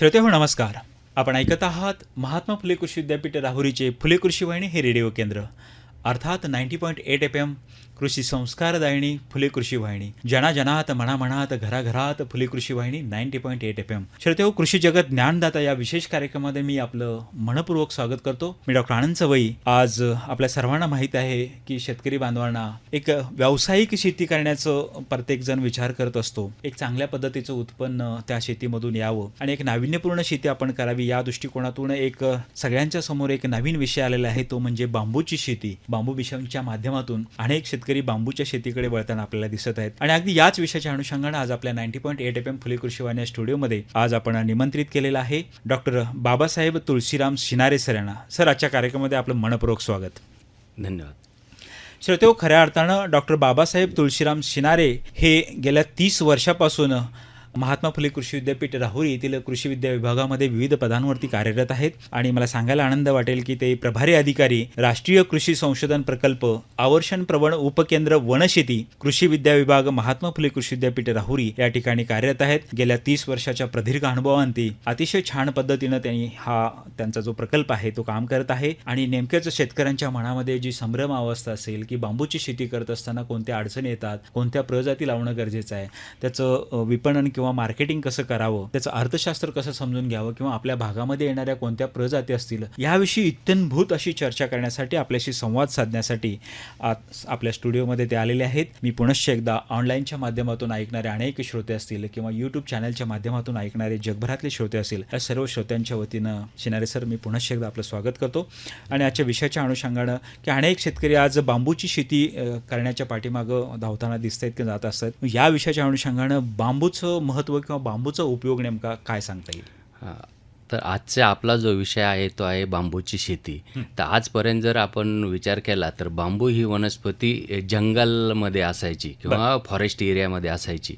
श्रोते हो नमस्कार. आपण ऐकत आहात महात्मा फुले कृषी विद्यापीठ राहुरीचे फुले कृषी वाहिनी हे रेडिओ केंद्र. अर्थात ninety point eight F M कृषी संस्कारदायिनी फुले कृषी वाहिनी. जना जनात म्हणात घराघरात फुले कृषी वाहिनी ninety point eight F M. श्रोते हो कृषी जगत ज्ञानदाता या विशेष कार्यक्रमामध्ये मी आपलं मनपूर्वक स्वागत करतो. मी डॉक्टर आनंद सवई. आज आपल्या सर्वांना माहीत आहे की शेतकरी बांधवांना एक व्यावसायिक शेती करण्याचं प्रत्येक जण विचार करत असतो. एक चांगल्या पद्धतीचं उत्पन्न त्या शेतीमधून यावं आणि एक नाविन्यपूर्ण शेती आपण करावी या दृष्टिकोनातून एक सगळ्यांच्या समोर एक नवीन विषय आलेला आहे. तो म्हणजे बांबूची शेती. बांबू विषयांच्या माध्यमातून अनेक शेतकरी बांबूच्या शेतीकडे वळताना आपल्याला दिसत आहेत. आणि अगदी याच विषयाच्या अनुषंगानं आज आपल्या ninety point eight F M Phule कृषी वाहिनी या स्टुडिओमध्ये आज आपण निमंत्रित केलेलं आहे डॉक्टर बाबासाहेब तुळशीराम शिनारे सर यांना. सर आजच्या कार्यक्रमामध्ये आपलं मनपूर्वक स्वागत. धन्यवाद. श्रोतेहो खऱ्या अर्थानं डॉक्टर बाबासाहेब तुळशीराम शिनारे हे गेल्या तीस वर्षापासून महात्मा फुले कृषी विद्यापीठ राहुरी येथील कृषी विद्या विभागामध्ये विविध पदांवरती कार्यरत आहेत आणि मला सांगायला आनंद वाटेल की ते प्रभारी अधिकारी राष्ट्रीय कृषी संशोधन प्रकल्प आवर्षण प्रवण उपकेंद्र वनशेती कृषी विद्या विभाग महात्मा फुले कृषी विद्यापीठ राहुरी या ठिकाणी कार्यरत आहेत. गेल्या तीस वर्षाच्या प्रदीर्घ अनुभवांती अतिशय छान पद्धतीनं त्यांनी हा त्यांचा जो प्रकल्प आहे तो काम करत आहे. आणि नेमक्याच शेतकऱ्यांच्या मनामध्ये जी संभ्रम अवस्था असेल की बांबूची शेती करत असताना कोणत्या अडचणी येतात कोणत्या प्रजाती लावणं गरजेचं आहे त्याचं विपणन किंवा मार्केटिंग कसं करावं त्याचं अर्थशास्त्र कसं समजून घ्यावं किंवा आपल्या भागामध्ये येणाऱ्या कोणत्या प्रजाती असतील याविषयी इत्यंभूत अशी चर्चा करण्यासाठी आपल्याशी संवाद साधण्यासाठी आज आपल्या स्टुडिओमध्ये ते आलेले आहेत. मी पुनश्च एकदा ऑनलाईनच्या माध्यमातून ऐकणारे अनेक श्रोते असतील किंवा यूट्यूब चॅनलच्या माध्यमातून ऐकणारे जगभरातले श्रोते असतील या सर्व श्रोत्यांच्या वतीनं शिनारे सर मी पुनश्च एकदा आपलं स्वागत करतो. आणि आजच्या विषयाच्या अनुषंगानं की अनेक शेतकरी आज बांबूची शेती करण्याच्या पाठीमागं धावताना दिसत आहेत किंवा जात असतात. या विषयाच्या अनुषंगानं बांबूचं महत्त्व किंवा बांबूचा उपयोग नेमका काय सांगता येईल. तर आजचा आपला जो विषय आहे तो आहे बांबूची शेती. तर आजपर्यंत जर आपण विचार केला तर बांबू ही वनस्पती जंगलमध्ये असायची किंवा फॉरेस्ट एरियामध्ये असायची.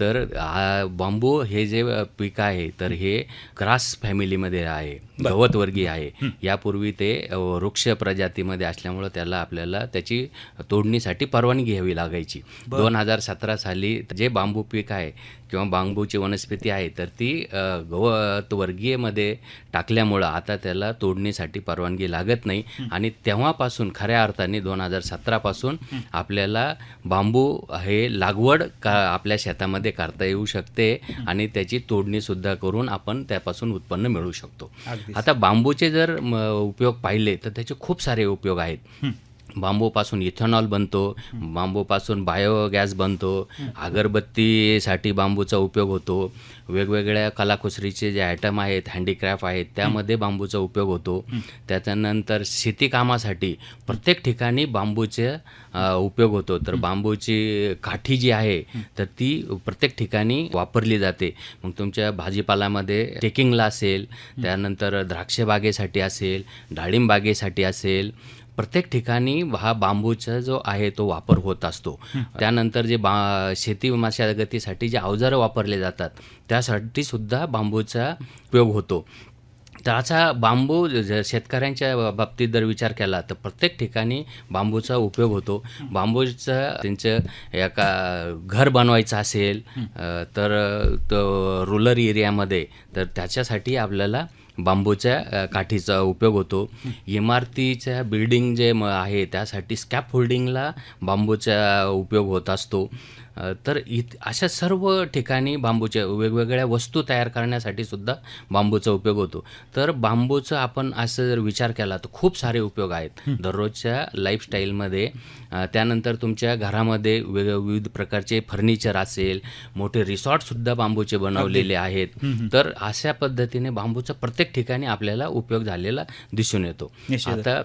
तर हा बांबू हे जे पीक आहे तर हे ग्रास फॅमिलीमध्ये आहे गवतवर्गीय आहे. यापूर्वी ते वृक्ष प्रजातीमध्ये असल्यामुळं त्याला आपल्याला त्याची तोडणीसाठी परवानगी घ्यावी लागायची. दोन हजार सतरा साली जे बांबू पीक आहे किंवा बांबूची वनस्पती आहे तर ती गवतवर्गीयमध्ये टाकल्यामुळं आता त्याला तोडणीसाठी परवानगी लागत नाही. आणि तेव्हापासून खऱ्या अर्थाने दोन हजार सतरापासून आपल्याला बांबू हे लागवड का आपल्या शेतामध्ये करता येऊ शकते आणि त्याची तोडणीसुद्धा करून आपण त्यापासून उत्पन्न मिळवू शकतो. आता बांबूचे जर उपयोग पाहिले तर त्याचे खूप सारे उपयोग आहेत. बांबूपासून इथेनॉल बनतो बांबूपासून बायोगॅस बनतो अगरबत्तीसाठी बांबूचा उपयोग होतो. वेगवेगळ्या कलाकुसरीचे जे आयटम आहेत हँडीक्राफ्ट आहेत त्यामध्ये बांबूचा उपयोग होतो. त्याच्यानंतर शेतीकामासाठी प्रत्येक ठिकाणी बांबूचे उपयोग होतो. तर बांबूची काठी जी आहे तर ती प्रत्येक ठिकाणी वापरली जाते. मग तुमच्या भाजीपाल्यामध्ये टेकिंगला असेल त्यानंतर द्राक्ष बागेसाठी असेल डाळिंब बागेसाठी असेल प्रत्येक ठिकाणी हा बांबूचा जो आहे तो वापर होत असतो. त्यानंतर जे बा शेती मशागतीसाठी जे अवजारं वापरले जातात त्यासाठी सुद्धा बांबूचा उपयोग होतो. तर असा बांबू ज- शेतकऱ्यांच्या बाबतीत जर विचार केला तर प्रत्येक ठिकाणी बांबूचा उपयोग होतो. बांबूचा त्यांचं एका घर बनवायचं असेल तर तो रुरल एरियामध्ये तर त्याच्यासाठी आपल्याला बांबूच्या काठीचा उपयोग होतो. इमारतीच्या बिल्डिंग जे म आहे त्यासाठी स्कॅप होल्डिंगला बांबूचा उपयोग होत असतो. तर इत अशा सर्व ठिकाणी बांबूच्या वेगवेगळ्या वस्तू तयार करण्यासाठी सुद्धा बांबूचा उपयोग होतो. तर बांबूचं आपण असं जर विचार केला तर खूप सारे उपयोग आहेत. दररोजच्या लाईफस्टाईलमध्ये त्यानंतर तुमच्या घरामध्ये वेग विविध प्रकारचे फर्निचर असेल मोठे रिसॉर्टसुद्धा बांबूचे बनवलेले आहेत. तर अशा पद्धतीने बांबूचा प्रत्येक ठिकाणी आपल्याला उपयोग झालेला दिसून येतो. आता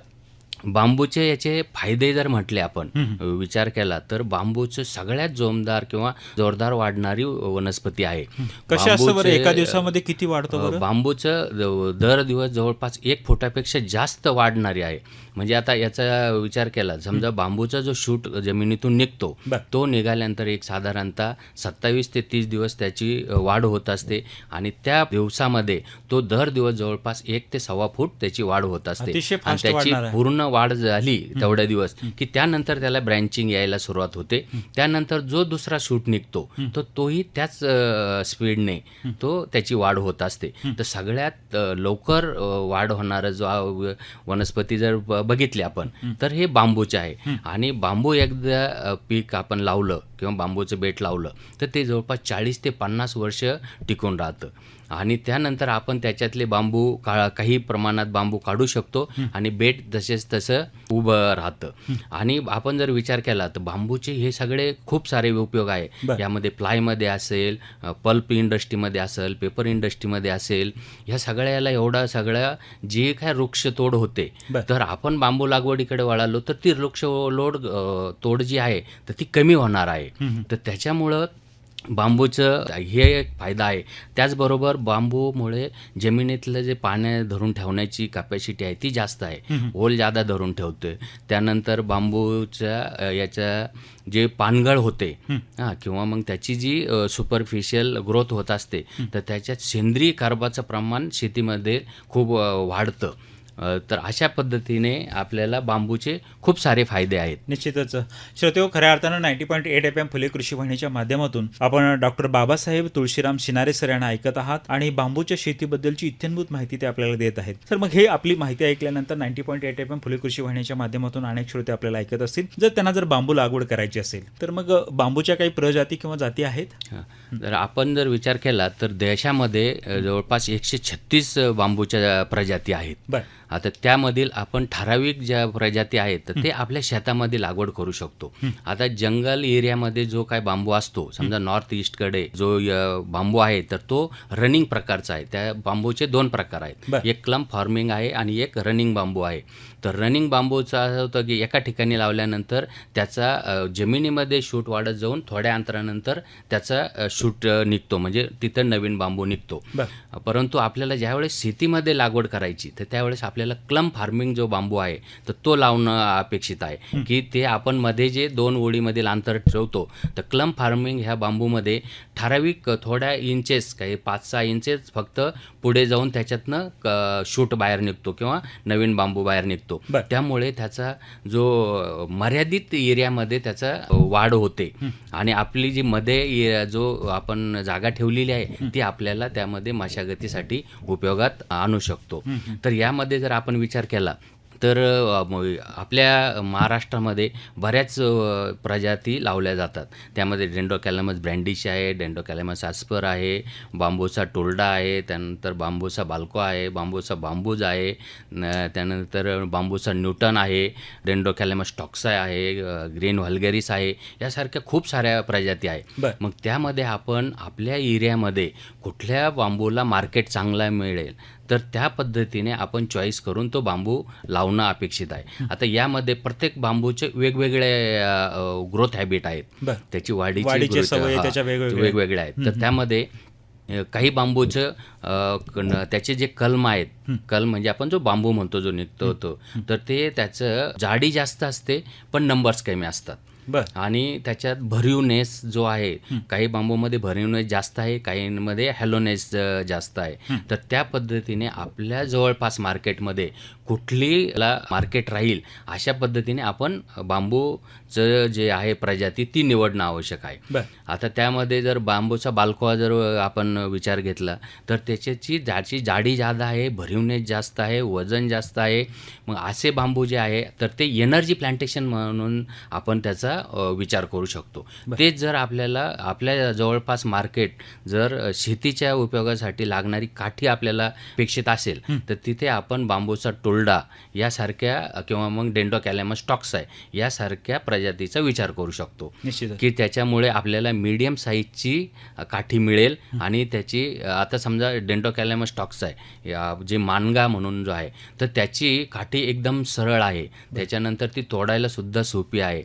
बांबूचे याचे फायदे जर म्हटले आपण विचार केला तर बांबूचं सगळ्यात जोमदार किंवा जोरदार वाढणारी वनस्पती आहे. कशा एका दिवसामध्ये किती वाढतं बांबूचं दर दिवस जवळपास एक फुटापेक्षा जास्त वाढणारी आहे. म्हणजे आता याचा विचार केला समजा बांबूचा जो शूट जमिनीतून निघतो. तो निघाल्यानंतर एक साधारणतः सत्तावीस ते तीस दिवस त्याची वाढ होत असते आणि त्या दिवसामध्ये तो दर दिवस जवळपास एक ते सव्वा फूट त्याची वाढ होत असते. आणि त्याची. पूर्ण वाढ झाली तेवढ्या दिवस की त्यानंतर त्याला ब्रँचिंग यायला सुरुवात होते. त्यानंतर जो दुसरा शूट निघतो तर तोही त्याच स्पीडने तो त्याची वाढ होत असते. तर सगळ्यात लवकर वाढ होणारं जो वनस्पती जर बघितली आपण तर हे बांबूचे आहे. आणि बांबू एकदा पीक आपण लावलं किंवा बांबूचं बेट लावलं तर ते जवळपास चाळीस ते पन्नास वर्ष टिकून राहतं. आणि त्यानंतर आपण त्याच्यातले बांबू का काही प्रमाणात बांबू काढू शकतो आणि बेट तसेच तसं उभं राहतं आणि आपण जर विचार केला तर बांबूचे हे सगळे खूप सारे उपयोग आहे. यामध्ये प्लायमध्ये असेल पल्प इंडस्ट्रीमध्ये असेल पेपर इंडस्ट्रीमध्ये असेल ह्या सगळ्याला एवढा सगळ्या जे काय वृक्षतोड होते. तर आपण बांबू लागवडीकडे वळालो तर ती वृक्ष लोड तोड जी आहे तर ती कमी होणार आहे तर त्याच्यामुळं बांबूचं हे एक फायदा आहे. त्याचबरोबर बांबूमुळे जमिनीतलं जे पाण्या धरून ठेवण्याची कॅपॅसिटी आहे ती जास्त आहे. ओल जादा धरून ठेवते त्यानंतर बांबूच्या याच्या जे पानगळ होते हां किंवा मग त्याची जी सुपरफिशियल ग्रोथ होत असते तर त्याच्यात सेंद्रिय कार्बाचं प्रमाण शेतीमध्ये खूप वाढतं. तर अशा पद्धतीने आपल्याला बांबूचे खूप सारे फायदे आहेत. निश्चितच. श्रोतेहो खऱ्या अर्थानं ninety point eight F M Phule कृषी वाहिनीच्या माध्यमातून आपण डॉक्टर बाबासाहेब तुळशीराम शिनारे सर यांना ऐकत आहात आणि बांबूच्या शेतीबद्दलची इत्यंभूत माहिती ते आपल्याला देत आहेत. तर मग हे आपली माहिती ऐकल्यानंतर ninety point eight F M Phule कृषी वाहिनीच्या माध्यमातून अनेक श्रोते आपल्याला ऐकत असतील. जर त्यांना जर बांबू लागवड करायची असेल तर मग बांबूच्या काही प्रजाती किंवा जाती आहेत? हं. जर आपण जर विचार केला तर देशामध्ये जवळपास एकशे छत्तीस बांबूच्या प्रजाती आहेत. बरं. आता त्यामधील आपण ठराविक ज्या प्रजाती आहेत तर ते आपल्या शेतामध्ये लागवड करू शकतो. आता जंगल एरियामध्ये जो काय बांबू असतो समजा नॉर्थ ईस्टकडे जो बांबू आहे तर तो रनिंग प्रकारचा आहे. त्या बांबूचे दोन प्रकार आहेत. एक क्लम फार्मिंग आहे आणि एक रनिंग बांबू आहे. तर रनिंग बांबूचा असं होतं की एका ठिकाणी लावल्यानंतर त्याचा जमिनीमध्ये शूट वाढत जाऊन थोड्या अंतरानंतर त्याचा शूट निघतो. म्हणजे तिथं नवीन बांबू निघतो. परंतु आपल्याला ज्यावेळेस शेतीमध्ये लागवड करायची तर त्यावेळेस आपल्याला क्लम फार्मिंग जो बांबू आहे तर तो लावणं अपेक्षित आहे. की ते आपण मध्ये जे दोन ओळीमधील अंतर ठेवतो तर क्लम फार्मिंग ह्या बांबूमध्ये ठराविक थोड्या इंचेस काही पाच सहा इंचेस फक्त पुढे जाऊन त्याच्यातनं शूट बाहेर निघतो किंवा नवीन बांबू बाहेर निघतो. त्यामुळे त्याचा जो मर्यादित एरियामध्ये त्याचा वाढ होते. आणि आपली जी मध्ये जो आपण जागा ठेवलेली आहे ती आपल्याला त्यामध्ये मशागतीसाठी उपयोगात आणू शकतो. तर यामध्ये जर आपण विचार केला तर आपल्या महाराष्ट्रामध्ये बऱ्याच प्रजाती लावल्या जातात. त्यामध्ये डेंडोकॅलमस ब्रँडिश आहे डेंडोकॅलमस आस्पर आहे बांबूचा टोल्डा आहे त्यानंतर बांबूचा बाल्को आहे बांबूचा बांबूज आहे त्यानंतर बांबूचा न्यूटन आहे डेंडोकॅलमस टॉक्साय आहे ग्रीन व्हल्गेरिस आहे यासारख्या खूप साऱ्या प्रजाती आहे. मग त्यामध्ये आपण आपल्या एरियामध्ये कुठल्या बांबूला मार्केट चांगला मिळेल? तर त्या पद्धतीने आपण चॉईस करून तो बांबू लावणं अपेक्षित आहे. आता यामध्ये प्रत्येक बांबूचे वेगवेगळे ग्रोथ हॅबिट आहेत. त्याची वाढीची वेगवेगळ्या आहेत. तर त्यामध्ये काही बांबूचं त्याचे जे कलम आहेत कलम म्हणजे आपण जो बांबू म्हणतो जो निघतो तर ते त्याचं जाडी जास्त असते पण नंबर्स कमी असतात. आणि त्याच्यात भरीवनेस जो आहे काही बांबूमध्ये भरीवनेस जास्त आहे काहींमध्ये हॅलोनेस जास्त आहे. तर त्या पद्धतीने आपल्या जवळपास मार्केटमध्ये कुठली मार्केट राहील अशा पद्धतीने आपण बांबूचं जे आहे प्रजाती ती निवडणं आवश्यक आहे. आता त्यामध्ये जर बांबूचा बाल्कोवा जर आपण विचार घेतला तर त्याच्याची जाची जाडी जादा आहे भरीवनेस जास्त आहे वजन जास्त आहे. मग असे बांबू जे आहे तर ते एनर्जी प्लांटेशन म्हणून आपण त्याचा विचार करू शकतो. तेच जर आपल्याला आपल्या जवळपास मार्केट जर शेतीच्या उपयोगासाठी लागणारी काठी आपल्याला अपेक्षित असेल तर तिथे आपण बांबूचा टोल्डा यासारख्या किंवा मग डेंडोकॅलॅमस टॉक्साय यासारख्या प्रजातीचा विचार करू शकतो. की त्याच्यामुळे आपल्याला मीडियम साईजची काठी मिळेल आणि त्याची आता समजा डेंटोकॅलॅमस टॉक्स आहे या जे मानगा म्हणून जो आहे तर त्याची काठी एकदम सरळ आहे. त्याच्यानंतर ती तोडायला सुद्धा सोपी आहे.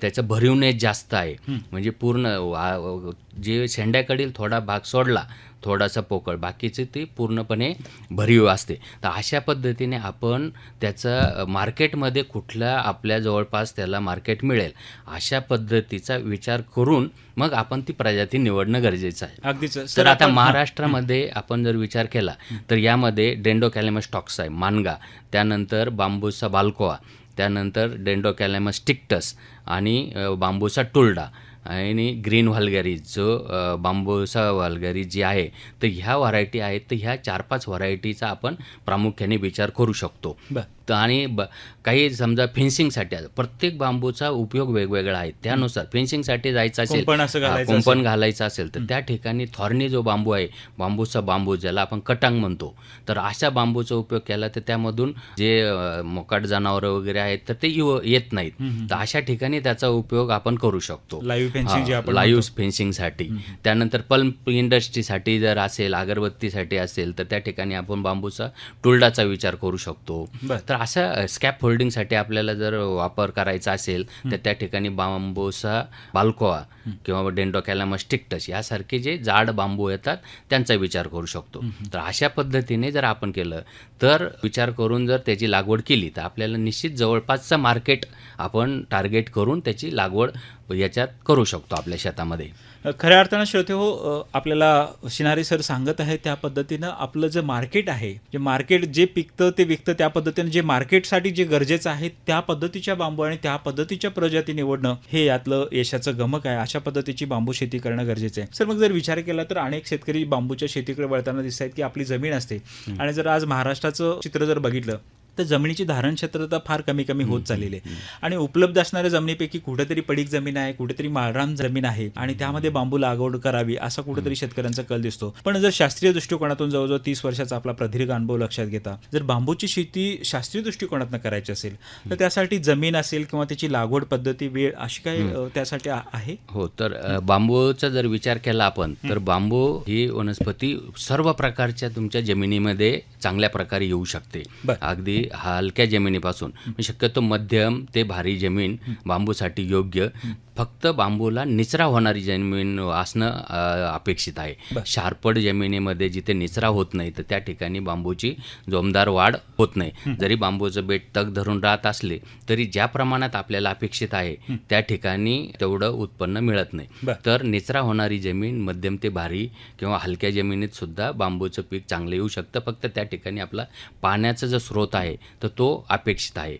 त्याचं भरीवनेस जास्त आहे. म्हणजे पूर्ण जे शेंड्याकडील थोडा भाग सोडला थोडासा पोकळ बाकीचे ते पूर्णपणे भरीव असते. तर अशा पद्धतीने आपण त्याचं मार्केटमध्ये कुठल्या आपल्या जवळपास त्याला मार्केट मिळेल अशा पद्धतीचा विचार करून मग आपण ती प्रजाती निवडणं गरजेचं आहे. अगदीच. तर आता महाराष्ट्रामध्ये आपण जर विचार केला तर यामध्ये डेंडोकॅलेमस टॉक्स आहे मानगा त्यानंतर बांबूचा बाल्कोआ त्यानंतर डेंडोकॅलेमस टिक्टस आणि बांबूचा टुलडा आणि ग्रीन व्हालगॅरी जो अ, बांबूचा व्हालगॅरी जी आहे तर ह्या व्हरायटी आहेत तर ह्या चार पाच व्हरायटीचा आपण प्रामुख्याने विचार करू शकतो. बरं. आणि ब काही समजा फेन्सिंगसाठी. प्रत्येक बांबूचा उपयोग वेगवेगळा आहे. त्यानुसार फेन्सिंगसाठी जायचं असेल कुंपण असं घालायचं कुंपण घालायचं असेल तर त्या ठिकाणी थॉर्नी जो बांबू आहे बांबूचा बांबू ज्याला आपण कटांग म्हणतो तर अशा बांबूचा उपयोग केला तर त्यामधून जे मोकाट जनावरं वगैरे आहेत तर ते येत नाहीत. तर अशा ठिकाणी त्याचा उपयोग आपण करू शकतो. लाईव्ह फेन्सिंगसाठी त्यानंतर पल्प इंडस्ट्रीसाठी जर असेल अगरबत्तीसाठी असेल तर त्या ठिकाणी आपण बांबूचा टुलडाचा विचार करू शकतो. तर अशा स्कॅप होल्डिंगसाठी आपल्याला जर वापर करायचा असेल तर त्या ठिकाणी बांबूचा बाल्कोआ किंवा डेंडोकॅलामस टिक्टस यासारखे जे जाड बांबू येतात त्यांचा विचार करू शकतो. तर अशा पद्धतीने जर आपण केलं तर विचार करून जर त्याची लागवड केली तर आपल्याला निश्चित जवळपासचं मार्केट आपण टार्गेट करून त्याची लागवड याच्यात करू शकतो आपल्या शेतामध्ये. खऱ्या अर्थानं श्रोते हो आपल्याला शिनारे सर सांगत आहे त्या पद्धतीनं आपलं जे मार्केट आहे जे मार्केट जे पिकतं ते विकतं त्या पद्धतीनं जे मार्केटसाठी जे गरजेचं आहे त्या पद्धतीच्या बांबू आणि त्या पद्धतीच्या प्रजाती निवडणं हे यातलं यशाचं गमक आहे. अशा पद्धतीची बांबू शेती करणं गरजेचं आहे. सर मग जर विचार केला तर अनेक शेतकरी बांबूच्या शेतीकडे वळताना दिसत आहेत की आपली जमीन असते. आणि जर आज महाराष्ट्राचं चित्र जर बघितलं तर जमिनीची धारण क्षेत्रता फार कमी कमी होत चाललेली आहे. आणि उपलब्ध असणाऱ्या जमिनीपैकी कुठेतरी पडीक जमीन आहे कुठेतरी माळरान जमीन आहे आणि त्यामध्ये बांबू लागवड करावी असा कुठेतरी शेतकऱ्यांचा कल दिसतो. पण जर शास्त्रीय दृष्टिकोनातून जवळजवळ तीस वर्षाचा आपला प्रदीर्घ अनुभव लक्षात घेता जर बांबूची शेती शास्त्रीय दृष्टिकोनातून करायची असेल तर त्यासाठी जमीन असेल किंवा त्याची लागवड पद्धती वेळ अशी काही त्यासाठी आहे? हो तर बांबूचा जर विचार केला आपण तर बांबू ही वनस्पती सर्व प्रकारच्या तुमच्या जमिनीमध्ये चांगल्या प्रकारे येऊ शकते. अगदी हलक्या जमिनीपासून. शक्यतो मध्यम ते भारी जमीन बांबूसाठी योग्य. फक्त बांबूला निचरा होणारी जमीन असणं अपेक्षित आहे. शारपड जमिनीमध्ये जिथे निचरा होत नाही तर त्या ठिकाणी बांबूची जोमदार वाढ होत नाही. जरी बांबूचं बेट तग धरून राहत असले तरी ज्या प्रमाणात आपल्याला अपेक्षित आहे त्या ठिकाणी तेवढं उत्पन्न मिळत नाही. तर निचरा होणारी जमीन मध्यम ते भारी किंवा हलक्या जमिनीत सुद्धा बांबूचं पीक चांगलं येऊ शकतं. फक्त त्या ठिकाणी आपला पाण्याचा जो स्रोत आहे तर तो अपेक्षित आहे.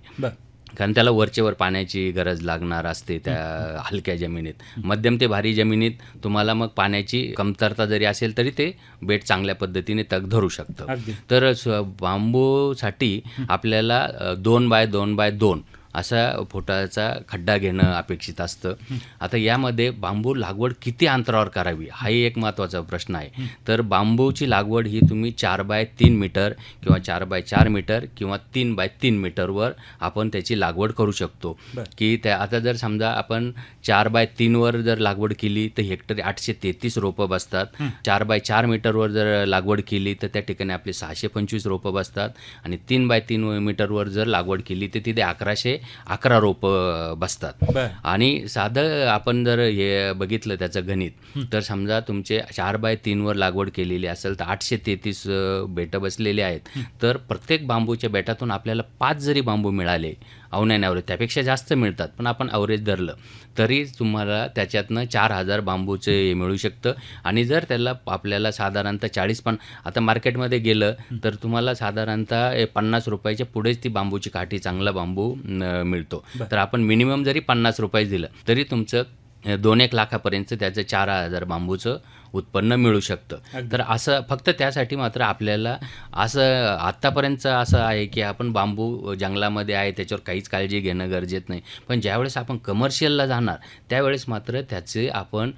कारण त्याला वरचेवर पाण्याची गरज लागणार असते त्या हलक्या जमिनीत. मध्यम ते भारी जमिनीत तुम्हाला मग पाण्याची कमतरता जरी असेल तरी ते बेट चांगल्या पद्धतीने तग धरू शकतं. तर बांबूसाठी आपल्याला दोन बाय दोन बाय दोन असा फुटाचा खड्डा घेणं अपेक्षित असतं. आता यामध्ये बांबू लागवड किती अंतरावर करावी हाही एक महत्त्वाचा प्रश्न आहे. तर बांबूची लागवड ही तुम्ही चार बाय तीन मीटर किंवा चार बाय चार मीटर किंवा तीन बाय तीन मीटरवर आपण त्याची लागवड करू शकतो. की त्या आता जर समजा आपण चार बाय तीनवर जर लागवड केली तर हेक्टरी आठशे तेहतीस रोपं बसतात. चार बाय चार मीटरवर जर लागवड केली तर त्या ठिकाणी आपले सहाशे पंचवीस रोपं बसतात. आणि तीन बाय तीन मीटरवर जर लागवड केली तर तिथे अकराशे अकरा रोपं बसतात. आणि साधं आपण जर हे बघितलं त्याचं गणित तर समजा तुमचे चार बाय तीनवर लागवड केलेली असेल तर आठशे तेहतीस बेटं बसलेले आहेत. तर प्रत्येक बांबूच्या बेटातून आपल्याला पाच जरी बांबू मिळाले अवनॅन ॲव्हरेज त्यापेक्षा जास्त मिळतात. पण आपण ॲव्हरेज धरलं तरी तुम्हाला त्याच्यातनं चार हजार बांबूचे मिळू शकतं. आणि जर त्याला आपल्याला साधारणतः चाळीस पण आता मार्केटमध्ये गेलं तर तुम्हाला साधारणतः पन्नास रुपयाच्या पुढेच ती बांबूची काठी चांगला बांबू मिळतो. तर आपण मिनिमम जरी पन्नास रुपये दिलं तरी तुमचं दोन एक लाखापर्यंत त्याचं चार हजार बांबूचं उत्पन्न मिळू शकतं. तर असं फक्त त्यासाठी मात्र आपल्याला असं आत्तापर्यंत असं आहे की आपण बांबू जंगलामध्ये आहे त्याच्यावर काहीच काळजी घेणं गरजेचं नाही पण ज्यावेळेस आपण कमर्शियलला जाणार त्यावेळेस मात्र त्याचे आपण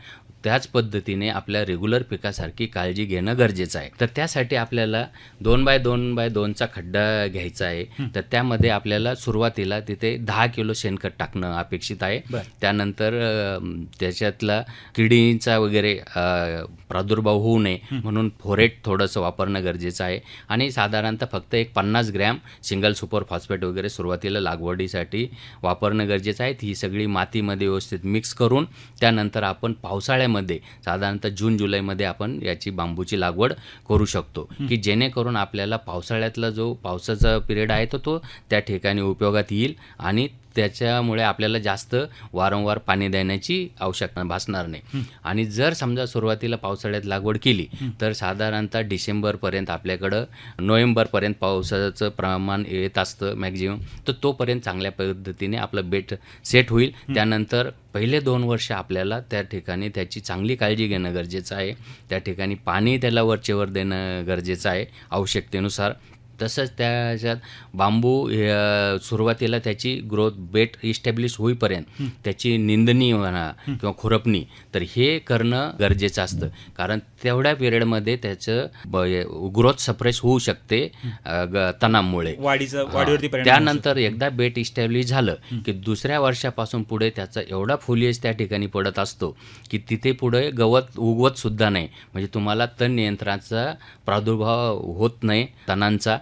त्याच पद्धतीने आपल्या रेग्युलर पिकासारखी काळजी घेणं गरजेचं आहे. तर त्यासाठी आपल्याला दोन बाय दोन बाय दोनचा खड्डा घ्यायचा आहे. तर त्यामध्ये आपल्याला सुरुवातीला तिथे दहा किलो शेणखत टाकणं अपेक्षित आहे. त्यानंतर त्याच्यातला किडीचा वगैरे प्रादुर्भाव होऊ नये म्हणून फोरेट थोडंसं वापरणं गरजेचं आहे. आणि साधारणतः फक्त एक पन्नास ग्रॅम सिंगल सुपर फॉस्फेट वगैरे सुरुवातीला लागवडीसाठी वापरणं गरजेचं आहे. ही सगळी मातीमध्ये व्यवस्थित मिक्स करून त्यानंतर आपण पावसाळ्यामध्ये जुलैमध्ये साधारणतः जून जुलैमध्ये आपण याची बांबूची लागवड करू शकतो. की जेणेकरून आपल्याला पावसाळ्यातला जो पावसाचा पिरियड आहे तो तो त्या ठिकाणी उपयोगात येईल आणि त्याच्यामुळे आपल्याला जास्त वारंवार पाणी देण्याची आवश्यकता भासणार नाही. आणि जर समजा सुरुवातीला पावसाळ्यात लागवड केली तर साधारणतः डिसेंबरपर्यंत आपल्याकडं नोव्हेंबरपर्यंत पावसाचं प्रमाण येत असतं मॅक्झिमम तर तोपर्यंत चांगल्या पद्धतीने आपलं बेट सेट होईल. त्यानंतर पहिले दोन वर्ष आपल्याला त्या ठिकाणी त्याची चांगली काळजी घेणं गरजेचं आहे. त्या ठिकाणी पाणी त्याला वरचेवर देणं गरजेचं आहे आवश्यकतेनुसार. तसंच त्याच्यात बांबू सुरुवातीला त्याची ग्रोथ बेट इस्टॅब्लिश होईपर्यंत त्याची निंदणी म्हणा किंवा खुरपणी तर हे करणं गरजेचं असतं. कारण तेवढ्या पिरियडमध्ये त्याचं ग्रोथ सप्रेस होऊ शकते तणामुळे. त्यानंतर एकदा बेट इस्टॅब्लिश झालं की दुसऱ्या वर्षापासून पुढे त्याचा एवढा फुलियस त्या ठिकाणी पडत असतो की तिथे पुढे गवत उगवत सुद्धा नाही. म्हणजे तुम्हाला तण नियंत्रणाचा प्रादुर्भाव होत नाही तणांचा.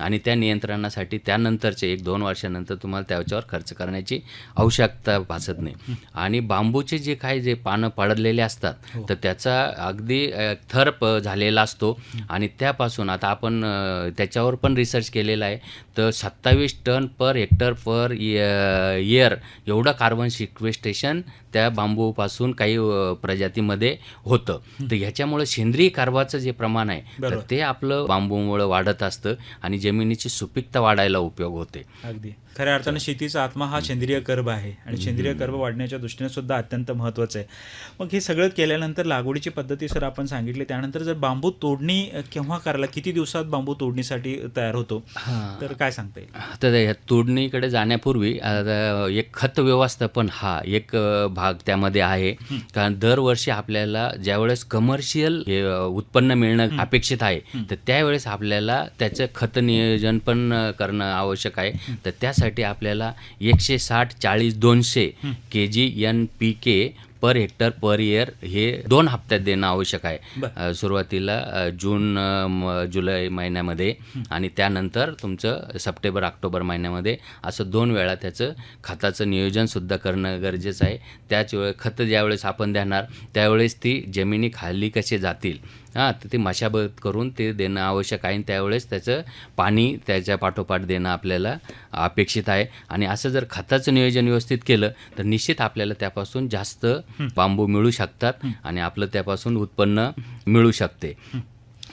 आणि त्या नियंत्रणासाठी त्यानंतरचे एक दोन वर्षानंतर तुम्हाला त्याच्यावर खर्च करण्याची आवश्यकता भासत नाही. आणि बांबूचे जे काही जे पानं पडलेले असतात तर त्याचा अगदी अ, थर प झालेला असतो. आणि त्यापासून आता आपण त्याच्यावर पण रिसर्च केलेला आहे. तर सत्तावीस ton per hectare per year एवढं कार्बन सिक्वेस्टेशन त्या बांबूपासून काही प्रजातीमध्ये होतं. तर ह्याच्यामुळं सेंद्रिय कार्बाचं जे प्रमाण आहे तर. ते आपलं बांबूमुळं वाढत असतं. आणि जमिनीची सुपीकता वाढायला उपयोग होते. अगदी. खऱ्या अर्थानं शेतीचा आत्मा हा सेंद्रिय कर्ब आहे आणि सेंद्रिय कर्ब वाढण्याच्या दृष्टीने सुद्धा अत्यंत महत्त्वाचं आहे. मग हे सगळं केल्यानंतर लागवडीची पद्धती सर आपण सांगितली. त्यानंतर जर बांबू तोडणी केव्हा करायला किती दिवसात बांबू तोडणीसाठी तयार होतो? तर काय सांगता येईल? तर ह्या तोडणीकडे जाण्यापूर्वी एक खत व्यवस्थापन हा एक भाग त्यामध्ये आहे. कारण दरवर्षी आपल्याला ज्यावेळेस कमर्शियल उत्पन्न मिळणं अपेक्षित आहे तर त्यावेळेस आपल्याला त्याचं खत नियोजन पण करणं आवश्यक आहे. तर त्यासाठी आपल्याला एकशे साठ चाळीस दोनशे K G N P K per hectare per year हे दोन हप्त्यात देणं आवश्यक आहे. सुरुवातीला जून जुलै महिन्यामध्ये आणि त्यानंतर तुमचं सप्टेंबर ऑक्टोबर महिन्यामध्ये असं दोन वेळा त्याचं खताचं नियोजनसुद्धा करणं गरजेचं आहे. त्याच वेळे खतं ज्यावेळेस आपण देणार त्यावेळेस ती जमिनी खाली कसे जातील हां तर ते मशागत करून ते देणं आवश्यक आहे. आणि त्यावेळेस त्याचं पाणी त्याच्या पाठोपाठ देणं आपल्याला अपेक्षित आहे. आणि असं जर खताचं नियोजन व्यवस्थित केलं तर निश्चित आपल्याला त्यापासून जास्त बांबू मिळू शकतात आणि आपलं त्यापासून उत्पन्न मिळू शकते.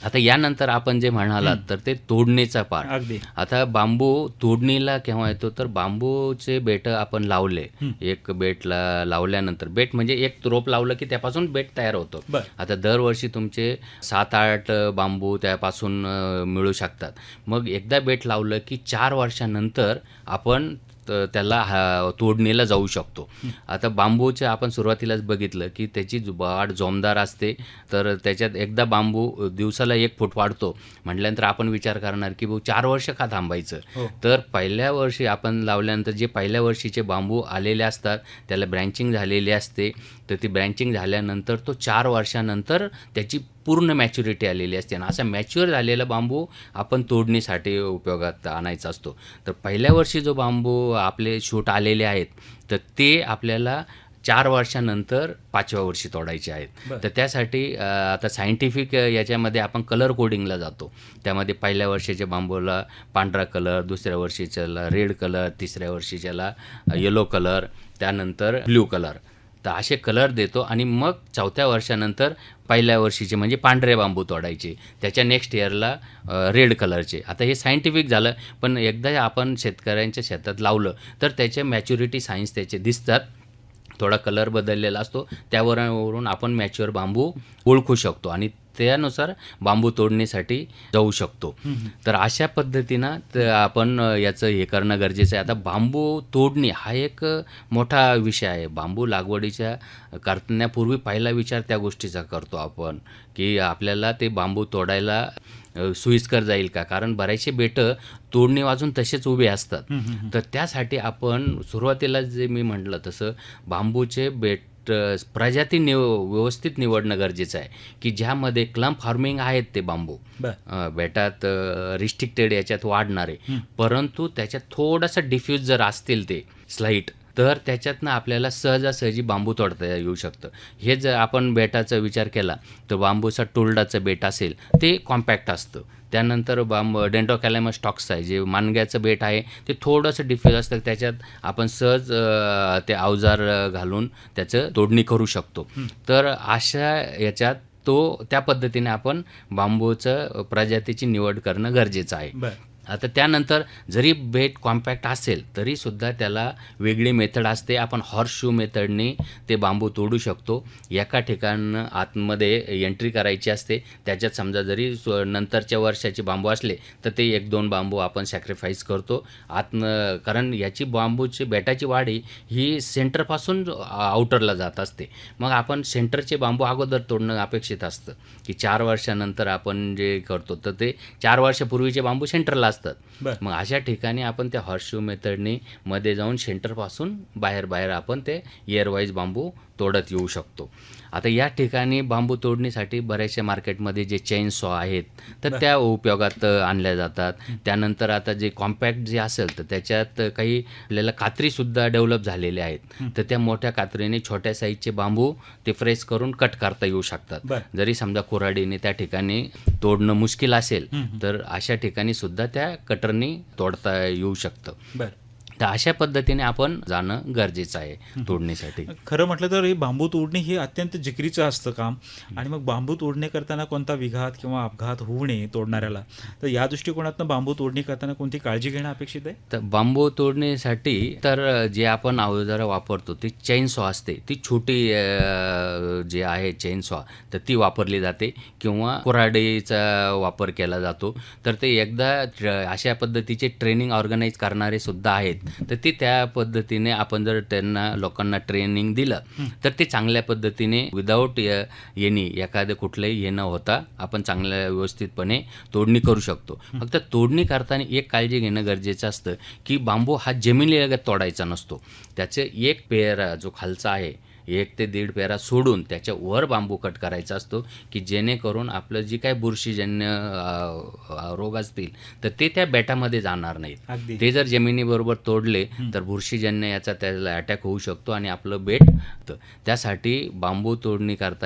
आता यानंतर आपण जे म्हणालात तर ते तोडणीचा पार्ट आता बांबू तोडणीला केव्हा येतो? तर बांबूचे बेट आपण लावले. एक बेटला लावल्यानंतर. बेट म्हणजे एक रोप लावलं की त्यापासून बेट तयार होतो. आता दरवर्षी तुमचे सात आठ बांबू त्यापासून मिळू शकतात. मग एकदा बेट लावलं की चार वर्षानंतर आपण त्याला हा- तोडणीला जाऊ शकतो. आता बांबूचे आपण सुरुवातीलाच बघितलं की त्याची वाढ जोमदार असते. तर त्याच्यात एकदा बांबू दिवसाला एक फूट वाढतो. म्हटल्यानंतर आपण विचार करणार की भाऊ चार वर्ष का थांबायचं? हो. तर पहिल्या वर्षी आपण लावल्यानंतर जे पहिल्या वर्षीचे बांबू आलेले असतात त्याला ब्रँचिंग झालेली असते. तर ती ब्रँचिंग झाल्यानंतर तो चार वर्षानंतर त्याची पूर्ण मॅच्युरिटी आलेली असते. आणि असा मॅच्युअर झालेला बांबू आपण तोडणीसाठी उपयोगात आणायचा असतो. तर पहिल्या वर्षी जो बांबू आपले शूट आलेले आहेत तर ते आपल्याला चार वर्षानंतर पाचव्या वर्षी तोडायचे आहेत. तर त्यासाठी आता सायंटिफिक याच्यामध्ये आपण कलर कोडिंगला जातो. त्यामध्ये पहिल्या वर्षीच्या बांबूला पांढरा कलर दुसऱ्या वर्षीच्याला रेड कलर तिसऱ्या वर्षीच्याला येलो कलर त्यानंतर ब्ल्यू कलर तर असे कलर देतो आणि मग चौथ्या वर्षानंतर पहिल्या वर्षीचे म्हणजे पांढरे बांबू तोडायचे. त्याच्या नेक्स्ट इयरला रेड कलरचे आता हे सायंटिफिक झालं पण एकदा आपण शेतकऱ्यांच्या शेतात लावलं तर त्याचे मॅच्युरिटी सायन्स त्याचे दिसतात. थोडा कलर बदललेला असतो. त्यावरून आपण मॅच्युअर बांबू ओळखू शकतो आणि त्यानुसार बांबू तोडणीसाठी जाऊ शकतो. तर अशा पद्धतीनं आपण याचं हे करणं गरजेचं आहे. आता बांबू तोडणी हा एक मोठा विषय आहे. बांबू लागवडीच्या करण्यापूर्वी पहिला विचार त्या गोष्टीचा करतो आपण की आपल्याला ते बांबू तोडायला सोयीस्कर जाईल का? कारण बरेचसे बेटं तोडणी वाजून तसेच उभे असतात. तर त्यासाठी आपण सुरुवातीला जे मी म्हटलं तसं बांबूचे बेट प्रजाती निव व्यवस्थित निवडणं गरजेचं आहे. की ज्यामध्ये क्लम फार्मिंग आहेत ते बांबू. बेटात रिस्ट्रिक्टेड याच्यात वाढणारे. परंतु त्याच्यात थोडंसं डिफ्यूज जर असतील ते स्लाईट तर त्याच्यातनं आपल्याला सहजासहजी बांबू तोडता येऊ शकतं. हे जर आपण बेटाचा विचार केला तर बांबूचा टोल्डाचं बेट असेल ते कॉम्पॅक्ट असतं. त्यानंतर बांब डेंटोकॅलेमस टॉक्स आहे जे मानग्याचं बेट आहे ते थोडंसं डिफ्यूज असतं त्याच्यात आपण सहज ते अवजार घालून त्याचं तोडणी करू शकतो. तर अशा याच्यात तो त्या पद्धतीने आपण बांबूचं प्रजातीची निवड करणं गरजेचं आहे. बरं. आता त्यानंतर जरी बेट कॉम्पॅक्ट असेल तरीसुद्धा त्याला वेगळी मेथड असते. आपण हॉर्स शू मेथडने ते बांबू तोडू शकतो. एका ठिकाणं आतमध्ये एंट्री करायची असते. त्याच्यात समजा जरी नंतरच्या वर्षाचे बांबू असले तर ते एक दोन बांबू आपण सॅक्रिफाईस करतो. आत कारण याची बांबूची बेटाची वाढी ही सेंटरपासून आउटरला जात असते. मग आपण सेंटरचे बांबू अगोदर तोडणं अपेक्षित असतं. की चार वर्षानंतर आपण जे करतो तर ते चार वर्षापूर्वीचे बांबू सेंटरला असतात. मग अशा ठिकाणी आपण त्या हॉर्सशू मेथडने मध्ये जाऊन सेंटरपासून बाहेर बाहेर आपण ते इयरवाईज बांबू तोडत येऊ शकतो आता या ठिकाणी बांबू तोडणीसाठी बऱ्याचशा मार्केटमध्ये जे चेन सॉ आहेत तर त्या उपयोगात आणल्या जातात. त्यानंतर आता जे कॉम्पॅक्ट जे असेल तर त्याच्यात काही आपल्याला कात्रीसुद्धा डेव्हलप झालेल्या आहेत. तर त्या मोठ्या कात्रीने छोट्या साईजचे बांबू ते फ्रेश करून कट करता येऊ शकतात. जरी समजा कुऱ्हाडीने त्या ठिकाणी तोडणं मुश्किल असेल तर अशा ठिकाणी सुद्धा त्या कटरनी तोडता येऊ शकतं. बरं. तर अशा पद्धतीने आपण जाणं गरजेचं आहे तोडणीसाठी. खरं म्हटलं तर हे बांबू तोडणे हे अत्यंत जिकरीचं असतं काम. आणि मग बांबू तोडणे करताना कोणता विघात किंवा अपघात होऊ नये तोडणाऱ्याला. तर या दृष्टिकोनातनं बांबू तोडणी करताना कोणती काळजी घेणं अपेक्षित आहे? तर बांबू तोडणीसाठी तर जे आपण अवजारं वापरतो ती चेन सॉ असते. ती छोटी जे आहे चेन सॉ तर ती वापरली जाते किंवा कुऱ्हाडीचा वापर केला जातो. तर ते एकदा अशा पद्धतीचे ट्रेनिंग ऑर्गनाईज करणारे सुद्धा आहेत. तर ते त्या पद्धतीने आपण जर त्यांना लोकांना ट्रेनिंग दिलं तर ते चांगल्या पद्धतीने विदाऊट येणी एखादं कुठलंही येणं होता आपण चांगल्या व्यवस्थितपणे तोडणी करू शकतो. फक्त तोडणी करताना एक काळजी घेणं गरजेचं असतं की बांबू हा जमिनीलगत तोडायचा नसतो. त्याचे एक पेयर जो खालचा आहे एक ते दीड पेरा सोडून त्याच्या वर बांबू कट करायचा असतो की जेणेकरून आपलं जी काय बुरशीजन्य रोग असतील तर ते त्या बेटामध्ये जाणार नाहीत. ते जर जमिनीबरोबर तोडले तर बुरशीजन्य याचा त्याला अटॅक होऊ शकतो आणि आपलं बेट त्यासाठी बांबू तोडणी करताना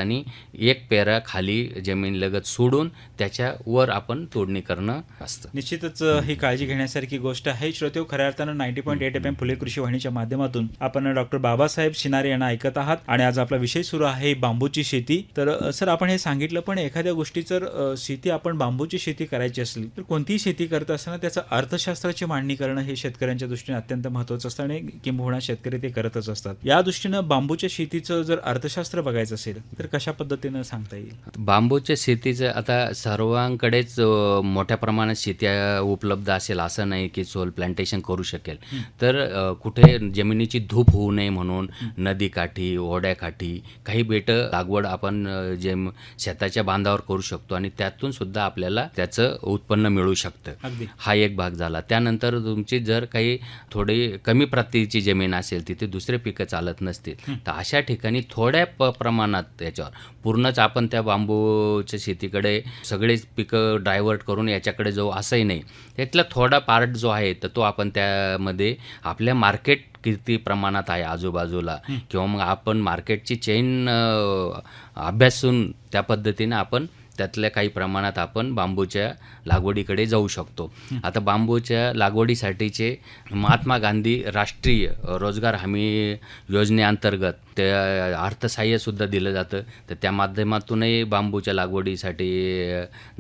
एक पेरा खाली जमीनलगत सोडून त्याच्या वर आपण तोडणी करणं असतं. निश्चितच ही काळजी घेण्यासारखी गोष्ट आहे. श्रोतेव खऱ्या अर्थानं ninety point eight F M Phule कृषी वाहिनीच्या माध्यमातून आपण डॉक्टर बाबासाहेब शिनारे यांना ऐकत आहात. आणि आज आपला विषय सुरू आहे बांबूची शेती. तर सर आपण हे सांगितलं पण एखाद्या गोष्टी जर शेती आपण बांबूची शेती करायची असेल तर कोणतीही शेती करत असताना त्याचं अर्थशास्त्राची मांडणी करणं हे शेतकऱ्यांच्या दृष्टीने अत्यंत महत्त्वाचं असतं आणि किंबहुना शेतकरी ते करतच असतात. या दृष्टीनं बांबूच्या शेतीचं जर अर्थशास्त्र बघायचं असेल तर कशा पद्धतीनं सांगता येईल? बांबूच्या शेतीचं आता सर्वांकडेच मोठ्या प्रमाणात शेती उपलब्ध असेल असं नाही की सोल प्लांटेशन करू शकेल. तर कुठे जमिनीची धूप होऊ नये म्हणून नदीकाठी ओढ्याकाठी काही बेटं लागवड आपण जे शेताच्या बांधावर करू शकतो आणि त्यातून सुद्धा आपल्याला त्याचं उत्पन्न मिळू शकतं. हा एक भाग झाला. त्यानंतर तुमची जर काही थोडी कमी प्रतीची जमीन असेल तिथे दुसरे पिकं चालत नसतील तर अशा ठिकाणी थोड्या प प्रमाणात त्याच्यावर पूर्णच आपण त्या बांबूच्या शेतीकडे सगळेच पिकं डायव्हर्ट करून याच्याकडे जाऊ असंही नाही. त्यातला थोडा पार्ट जो आहे तर तो आपण त्यामध्ये आपल्या मार्केट किती प्रमाणात आहे आजूबाजूला किंवा मग आपण मार्केटची चेन अभ्यासून त्या पद्धतीने आपण त्यातल्या काही प्रमाणात आपण बांबूच्या लागवडीकडे जाऊ शकतो. आता बांबूच्या लागवडीसाठीचे महात्मा गांधी राष्ट्रीय रोजगार हमी योजनेअंतर्गत ते अर्थसहाय्यसुद्धा दिलं जातं. तर त्या माध्यमातूनही बांबूच्या लागवडीसाठी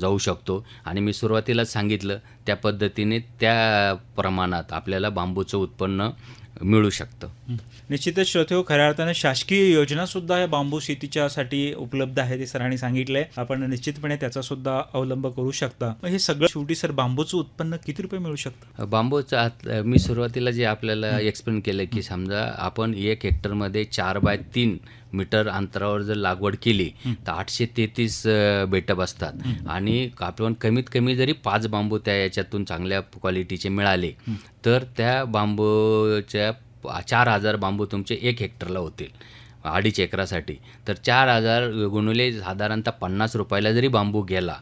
जाऊ शकतो. आणि मी सुरुवातीलाच सांगितलं त्या पद्धतीने त्या प्रमाणात आपल्याला बांबूचं उत्पन्न मिळू शकतं. निश्चितच श्रोते हो खऱ्या अर्थानं शासकीय योजना सुद्धा या बांबू शेतीच्यासाठी उपलब्ध आहे ते सरांनी सांगितलंय. आपण निश्चितपणे त्याचा सुद्धा अवलंब करू शकता. हे सगळं शेवटी सर बांबूचं उत्पन्न किती रुपये मिळू शकतं? बांबूचं मी सुरुवातीला जे आपल्याला एक्सप्लेन केलं की समजा आपण एक हेक्टरमध्ये चार बाय तीन मीटर अंतरावर जर लागवड केली तर आठशे तेहतीस बेटं बसतात आणि आपण कमीत कमी जरी पाच बांबू त्या याच्यातून चांगल्या क्वालिटीचे मिळाले तर त्या बांबूच्या चार हजार बांबू तुमचे एक हेक्टरला होतील अडीच एकरासाठी. तर चार हजार गुणुले साधारणतः पन्नास रुपयाला जरी बांबू गेला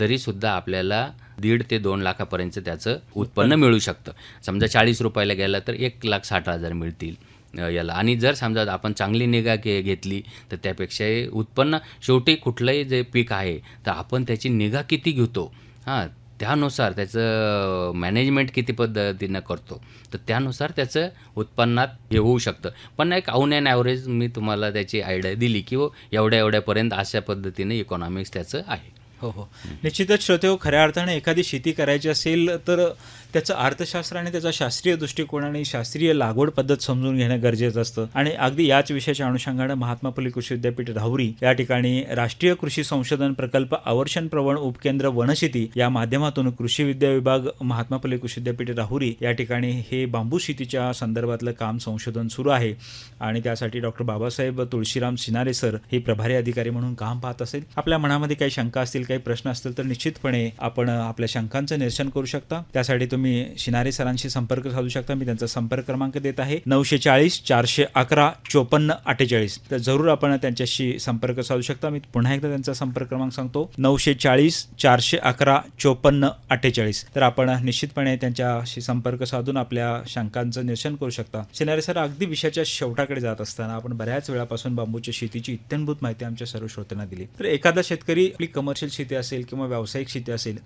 तरी सुद्धा आपल्याला दीड ते दोन लाखापर्यंत त्याचं उत्पन्न. मिळू शकतं. समजा चाळीस रुपयाला गेलं तर एक लाख साठ हजार मिळतील. याला. आणि जर समजा आपण चांगली निगा घे घेतली तर त्यापेक्षाही उत्पन्न शेवटी कुठलंही जे पीक आहे तर आपण त्याची निगा किती घेतो? हां त्यानुसार त्याचं मॅनेजमेंट किती पद्धतीनं करतो? तर त्यानुसार त्याचं उत्पन्नात हे होऊ शकतं. पण एक आऊन अँड ॲव्हरेज मी तुम्हाला त्याची आयडिया दिली की हो एवढ्या एवढ्यापर्यंत अशा पद्धतीने इकॉनॉमिक्स त्याचं आहे. हो हो. निश्चितच श्रोते हो खऱ्या अर्थाने एखादी शेती करायची असेल तर त्याचं अर्थशास्त्र आणि त्याचा शास्त्रीय दृष्टिकोन आणि शास्त्रीय लागवड पद्धत समजून घेणं गरजेचं असतं. आणि अगदी याच विषयाच्या अनुषंगानं महात्मा फुले कृषी विद्यापीठ राहुरी या ठिकाणी राष्ट्रीय कृषी संशोधन प्रकल्प आवर्षण प्रवण उपकेंद्र वनशेती या माध्यमातून कृषी विद्या विभाग महात्मा फुले कृषी विद्यापीठ राहुरी या ठिकाणी हे बांबू शेतीच्या संदर्भातलं काम संशोधन सुरू आहे. आणि त्यासाठी डॉक्टर बाबासाहेब तुळशीराम सिनारे सर हे प्रभारी अधिकारी म्हणून काम पाहत असेल. आपल्या मनामध्ये काही शंका असतील काही प्रश्न असतील तर निश्चितपणे आपण आपल्या शंकांचं निरसन करू शकता. त्यासाठी तुम्ही शिनारे सरांशी संपर्क साधू शकता. मी त्यांचा संपर्क क्रमांक देत आहे. नऊशे चाळीस चारशे अकरा चोपन्न अठ्ठेचाळीस तर जरूर आपण त्यांच्याशी संपर्क साधू शकता. मी पुन्हा एकदा त्यांचा संपर्क क्रमांक सांगतो. नऊशे चाळीस चारशे अकरा चोपन्न अठ्ठेचाळीस तर आपण निश्चितपणे त्यांच्याशी संपर्क साधून आपल्या शंकांचं निरसन करू शकता. शिनारे सर अगदी विषयाच्या शेवटाकडे जात असताना आपण बऱ्याच वेळापासून बांबूच्या शेतीची इत्यंभूत माहिती आमच्या सर्व श्रोत्यांना दिली. तर एखादा शेतकरी आपली कमर्शियल शेती असेल किंवा व्यावसायिक शेती असेल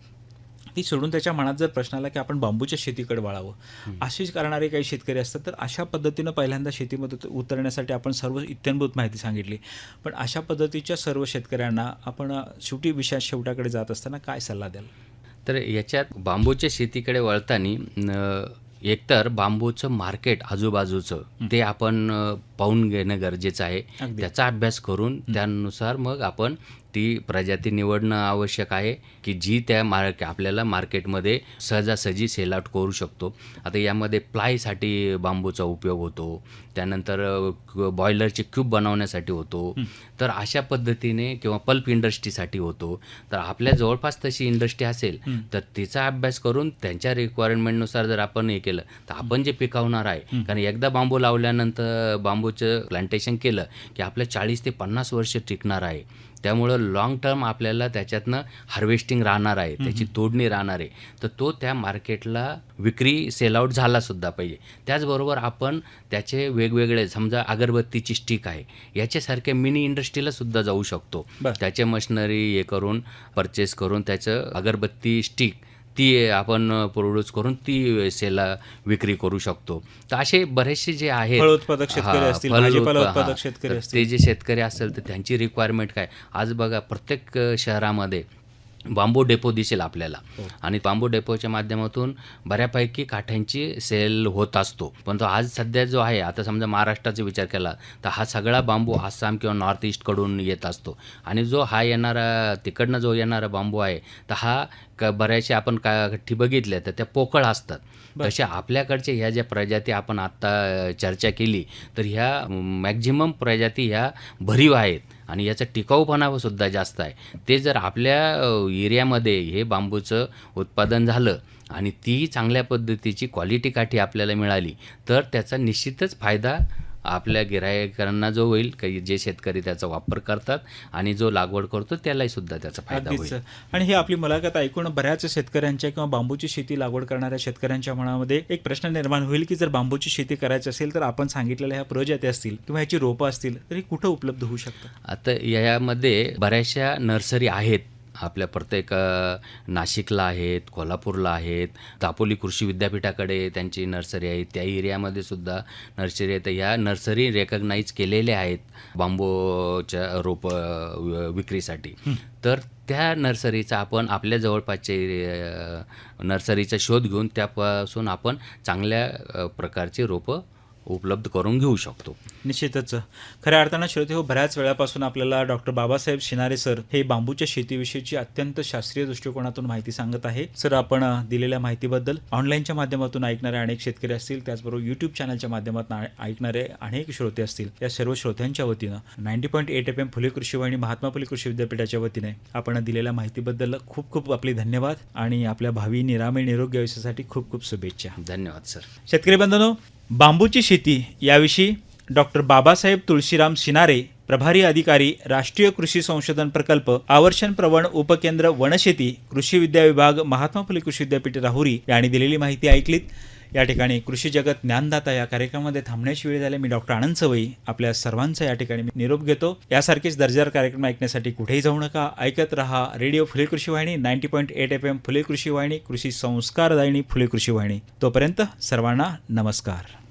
ती सोडून त्याच्या मनात जर प्रश्न आला की आपण बांबूच्या शेतीकडे वळावं अशीच करणारे काही शेतकरी असतात तर अशा पद्धतीनं पहिल्यांदा शेतीमध्ये उत- उतरण्यासाठी आपण सर्व इत्यंभूत माहिती सांगितली. पण अशा पद्धतीच्या सर्व शेतकऱ्यांना आपण शेवटी विषया शेवटाकडे जात असताना काय सल्ला द्याल? तर याच्यात बांबूच्या शेतीकडे वळताना एकतर बांबूचं मार्केट आजूबाजूचं ते आपण पाहून घेणं गरजेचं आहे. त्याचा अभ्यास करून त्यानुसार मग आपण ती प्रजाती निवडणं आवश्यक आहे की जी त्या मार्क आपल्याला मार्केटमध्ये सहजासहजी सेल आउट करू शकतो. आता यामध्ये प्लायसाठी बांबूचा उपयोग होतो. त्यानंतर बॉयलरचे क्यूब बनवण्यासाठी होतो. तर अशा पद्धतीने किंवा पल्प इंडस्ट्रीसाठी होतो. तर आपल्या जवळपास तशी इंडस्ट्री असेल तर तिचा अभ्यास करून त्यांच्या रिक्वायरमेंटनुसार जर आपण हे केलं तर आपण जे पिकवणार आहे कारण एकदा बांबू लावल्यानंतर बांबूचं प्लांटेशन केलं की आपलं चाळीस ते पन्नास वर्ष टिकणार आहे. त्यामुळं लॉंग टर्म आपल्याला त्याच्यातनं हार्वेस्टिंग राहणार आहे त्याची तोडणी राहणार आहे. तर तो त्या मार्केटला विक्री सेल आउट झाला सुद्धा पाहिजे. त्याचबरोबर आपण त्याचे वेगवेगळे समजा अगरबत्तीची स्टिक आहे याच्यासारख्या मिनी इंडस्ट्रीला सुद्धा जाऊ शकतो. त्याचे मशिनरी हे करून परचेस करून त्याचं अगरबत्ती स्टिक ती आपण प्रोड्यूस करून ती सेला विक्री करू शकतो. तर असे बरेचसे जे आहेत फळ उत्पादक शेतकरी असतील, भाजीपाला उत्पादक शेतकरी असतील. ते जे शेतकरी असेल तर त्यांची रिक्वायरमेंट काय? आज बघा प्रत्येक शहरामध्ये बांबू डेपो दिसेल आपल्याला. आणि बांबू डेपोच्या माध्यमातून बऱ्यापैकी काठ्यांची सेल होत असतो. पण तो आज सध्या जो आहे आता समजा महाराष्ट्राचा विचार केला तर हा सगळा बांबू आसाम किंवा नॉर्थ ईस्टकडून येत असतो. आणि जो हा येणारा तिकडनं जो येणारा बांबू आहे तर हा क बऱ्याचशा आपण का ठी बघितल्या तर त्या पोकळ असतात. तशा आपल्याकडच्या ह्या ज्या प्रजाती आपण आत्ता चर्चा केली तर ह्या मॅक्झिमम प्रजाती ह्या भरीव आहेत. आणि याचा टिकाऊपणा सुद्धा जास्त आहे. ते जर आपल्या एरियामध्ये हे बांबूचं उत्पादन झालं आणि ती चांगल्या पद्धतीची क्वालिटी काठी आपल्याला मिळाली तर त्याचा निश्चितच फायदा आपल्या गिरायकांना जो होईल काही जे शेतकरी त्याचा वापर करतात आणि जो लागवड करतो त्यालाही सुद्धा त्याचा फायदा होईल. आणि ही आपली मुलाखत ऐकून बऱ्याच शेतकऱ्यांच्या किंवा बांबूची शेती लागवड करणाऱ्या शेतकऱ्यांच्या मनामध्ये एक प्रश्न निर्माण होईल की जर बांबूची शेती करायची असेल तर आपण सांगितलेल्या ह्या प्रजाती असतील किंवा ह्याची रोपं असतील तर ही कुठं उपलब्ध होऊ शकतात आता यामध्ये बऱ्याचशा नर्सरी आहेत आपल्या प्रत्येक नाशिकला आहेत कोल्हापूरला आहेत दापोली कृषी विद्यापीठाकडे त्यांची नर्सरी आहे. त्या एरियामध्ये सुद्धा नर्सरी आहे. तर ह्या नर्सरी रेकग्नाईज केलेल्या आहेत बांबूच्या रोप विक्रीसाठी. तर त्या नर्सरीचा आपण आपल्या जवळपासच्या एरिया नर्सरीचा शोध घेऊन त्यापासून आपण चांगल्या प्रकारची रोपं उपलब्ध करून घेऊ शकतो. निश्चितच. खऱ्या अर्थानं श्रोते हो बऱ्याच वेळापासून आपल्याला डॉक्टर बाबासाहेब शिनारे सर हे बांबूच्या शेतीविषयीची अत्यंत शास्त्रीय दृष्टिकोनातून माहिती सांगत आहे. सर आपण दिलेल्या माहितीबद्दल ऑनलाईनच्या माध्यमातून ऐकणारे अनेक शेतकरी असतील त्याचबरोबर युट्यूब चॅनलच्या माध्यमातून ऐकणारे अनेक श्रोते असतील. या सर्व श्रोत्यांच्या वतीनं ninety point eight F M Phule कृषी वाहिनी महात्मा फुले कृषी विद्यापीठाच्या वतीने आपण दिलेल्या माहितीबद्दल खूप खूप आपले धन्यवाद आणि आपल्या भावी निरामय निरोगी आयुष्यासाठी खूप खूप शुभेच्छा. धन्यवाद सर. शेतकरी बंधनो बांबूची शेती याविषयी डॉक्टर बाबासाहेब तुळशीराम शिनारे प्रभारी अधिकारी राष्ट्रीय कृषी संशोधन प्रकल्प आवर्षण प्रवण उपकेंद्र वनशेती कृषी विद्या विभाग महात्मा फुले कृषी विद्यापीठ राहुरी यांनी दिलेली माहिती ऐकलीत. या ठिकाणी कृषी जगत ज्ञानदाता या कार्यक्रमामध्ये थांबण्याची वेळ झाली. मी डॉक्टर आनंद सवई आपल्या सर्वांचा या ठिकाणी मी निरोप घेतो. यासारखेच दर्जेदार कार्यक्रम ऐकण्यासाठी कुठेही जाऊ नका. ऐकत रहा रेडिओ फुले कृषी वाहिनी ninety point eight F M Phule कृषी वाहिनी कृषी संस्कारदायिनी फुले कृषी वाहिनी. तोपर्यंत सर्वांना नमस्कार.